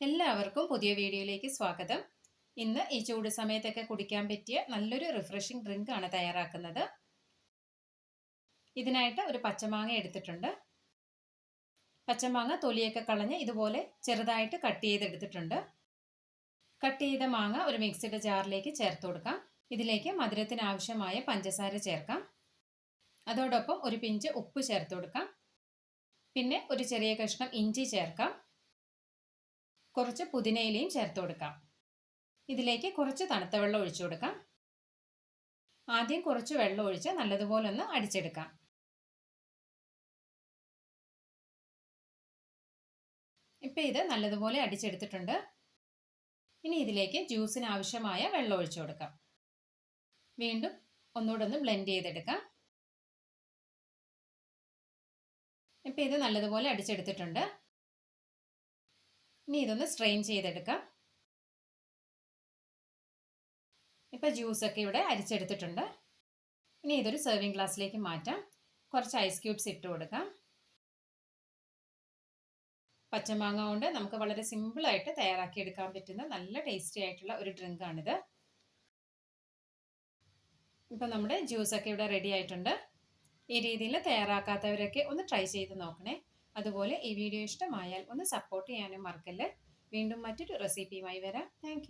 എല്ലാവർക്കും പുതിയ വീഡിയോയിലേക്ക് സ്വാഗതം. ഇന്ന് ഈ ചൂട് സമയത്തൊക്കെ കുടിക്കാൻ പറ്റിയ നല്ലൊരു റിഫ്രഷിംഗ് ഡ്രിങ്ക് ആണ് തയ്യാറാക്കുന്നത്. ഇതിനായിട്ട് ഒരു പച്ചമാങ്ങ എടുത്തിട്ടുണ്ട്. പച്ചമാങ്ങ തൊലിയൊക്കെ കളഞ്ഞ് ഇതുപോലെ ചെറുതായിട്ട് കട്ട് ചെയ്തെടുത്തിട്ടുണ്ട്. കട്ട് ചെയ്ത മാങ്ങ ഒരു മിക്സിയുടെ ജാറിലേക്ക് ചേർത്ത് കൊടുക്കാം. ഇതിലേക്ക് മധുരത്തിന് ആവശ്യമായ പഞ്ചസാര ചേർക്കാം. അതോടൊപ്പം ഒരു പിഞ്ച് ഉപ്പ് ചേർത്ത് കൊടുക്കാം. പിന്നെ ഒരു ചെറിയ കഷ്ണം ഇഞ്ചി ചേർക്കാം. കുറച്ച് പുതിനയിലയും ചേർത്ത് കൊടുക്കാം. ഇതിലേക്ക് കുറച്ച് തണുത്ത വെള്ളം ഒഴിച്ചു കൊടുക്കാം. ആദ്യം കുറച്ച് വെള്ളം ഒഴിച്ച് നല്ലതുപോലെ ഒന്ന് അടിച്ചെടുക്കാം. ഇപ്പം ഇത് നല്ലതുപോലെ അടിച്ചെടുത്തിട്ടുണ്ട്. ഇനി ഇതിലേക്ക് ജ്യൂസിന് ആവശ്യമായ വെള്ളം ഒഴിച്ചു കൊടുക്കാം. വീണ്ടും ഒന്നുകൂടെ ഒന്ന് ബ്ലെൻഡ് ചെയ്തെടുക്കാം. ഇപ്പം ഇത് നല്ലതുപോലെ അടിച്ചെടുത്തിട്ടുണ്ട്. ഇനി ഇതൊന്ന് സ്ട്രെയിൻ ചെയ്തെടുക്കാം. ഇപ്പം ജ്യൂസൊക്കെ ഇവിടെ അരിച്ചെടുത്തിട്ടുണ്ട്. ഇനി ഇതൊരു സെർവിങ് ഗ്ലാസ്സിലേക്ക് മാറ്റാം. കുറച്ച് ഐസ് ക്യൂബ്സ് ഇട്ട് കൊടുക്കാം. പച്ചമാങ്ങ കൊണ്ട് നമുക്ക് വളരെ സിമ്പിളായിട്ട് തയ്യാറാക്കിയെടുക്കാൻ പറ്റുന്ന നല്ല ടേസ്റ്റി ആയിട്ടുള്ള ഒരു ഡ്രിങ്കാണിത് ഇപ്പം നമ്മുടെ ജ്യൂസൊക്കെ ഇവിടെ റെഡി ആയിട്ടുണ്ട്. ഈ രീതിയിൽ തയ്യാറാക്കാത്തവരൊക്കെ ഒന്ന് ട്രൈ ചെയ്ത് നോക്കണേ. അതുപോലെ ഈ വീഡിയോ ഇഷ്ടമായാൽ ഒന്ന് സപ്പോർട്ട് ചെയ്യാനും മറക്കല്ലേ. വീണ്ടും മറ്റൊരു റെസിപ്പിയുമായി വരാം. താങ്ക്